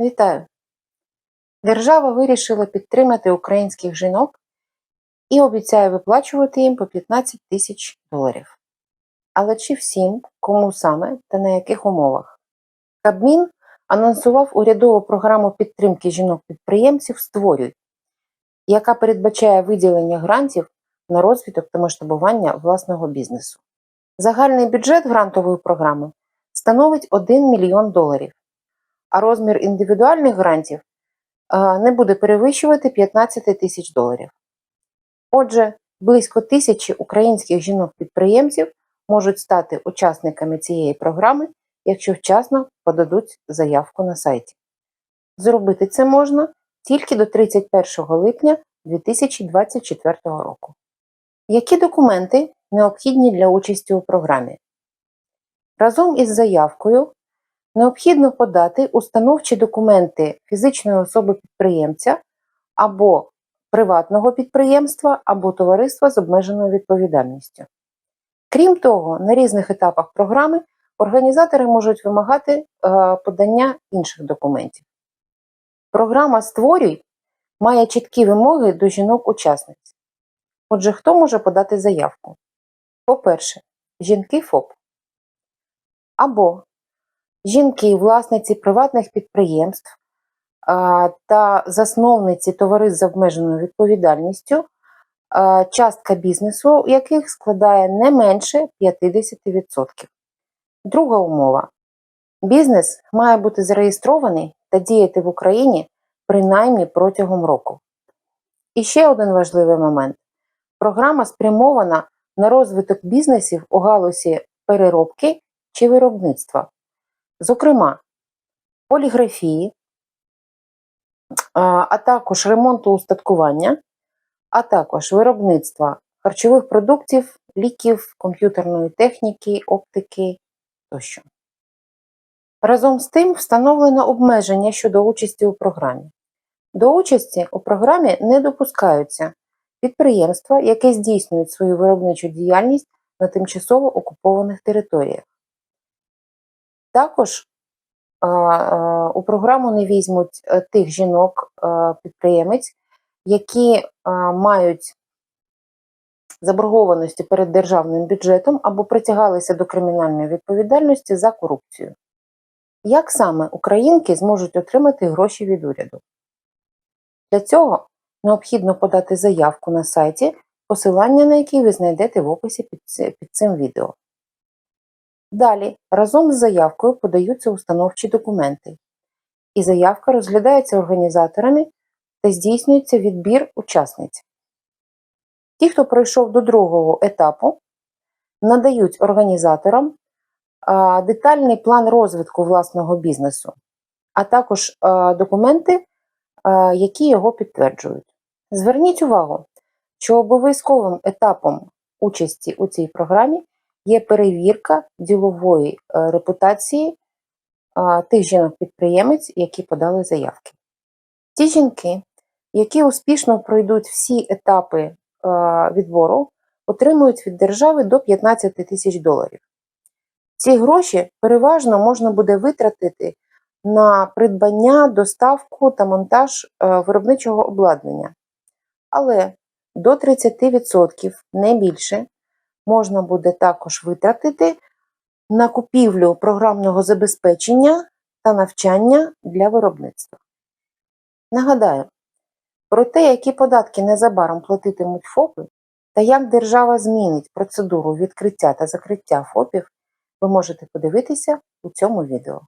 Вітаю! Держава вирішила підтримати українських жінок і обіцяє виплачувати їм по 15 тисяч доларів. Але чи всім, кому саме та на яких умовах? Кабмін анонсував урядову програму підтримки жінок-підприємців «Створюй», яка передбачає виділення грантів на розвиток та масштабування власного бізнесу. Загальний бюджет грантової програми становить 1 мільйон доларів, а розмір індивідуальних грантів е, не буде перевищувати 15 тисяч доларів. Отже, близько тисячі українських жінок-підприємців можуть стати учасниками цієї програми, якщо вчасно подадуть заявку на сайті. Зробити це можна тільки до 31 липня 2024 року. Які документи необхідні для участі у програмі? Разом із заявкою необхідно подати установчі документи фізичної особи-підприємця або приватного підприємства або товариства з обмеженою відповідальністю. Крім того, на різних етапах програми організатори можуть вимагати е, подання інших документів. Програма Створюй має чіткі вимоги до жінок-учасниць. Отже, хто може подати заявку? По-перше, жінки ФОП або жінки, власниці приватних підприємств та засновниці товариств з обмеженою відповідальністю, частка бізнесу яких складає не менше 50%. Друга умова. Бізнес має бути зареєстрований та діяти в Україні принаймні протягом року. І ще один важливий момент. Програма спрямована на розвиток бізнесів у галузі переробки чи виробництва, зокрема, поліграфії, а також ремонту устаткування, а також виробництва харчових продуктів, ліків, комп'ютерної техніки, оптики тощо. Разом з тим встановлено обмеження щодо участі у програмі. До участі у програмі не допускаються підприємства, які здійснюють свою виробничу діяльність на тимчасово окупованих територіях. Також у програму не візьмуть е, тих жінок-підприємець, які мають заборгованості перед державним бюджетом або притягалися до кримінальної відповідальності за корупцію. Як саме українки зможуть отримати гроші від уряду? Для цього необхідно подати заявку на сайті, посилання на який ви знайдете в описі під цим відео. Далі разом з заявкою подаються установчі документи, і заявка розглядається організаторами та здійснюється відбір учасниць. Ті, хто пройшов до другого етапу, надають організаторам детальний план розвитку власного бізнесу, а також документи, які його підтверджують. Зверніть увагу, що обов'язковим етапом участі у цій програмі є перевірка ділової е, репутації тих жінок-підприємець, які подали заявки. Ті жінки, які успішно пройдуть всі етапи відбору, отримують від держави до 15 тисяч доларів. Ці гроші переважно можна буде витратити на придбання, доставку та монтаж е, виробничого обладнання. Але до 30% не більше можна буде також витратити на купівлю програмного забезпечення та навчання для виробництва. Нагадаю, про те, які податки незабаром платитимуть ФОПи та як держава змінить процедуру відкриття та закриття ФОПів, ви можете подивитися у цьому відео.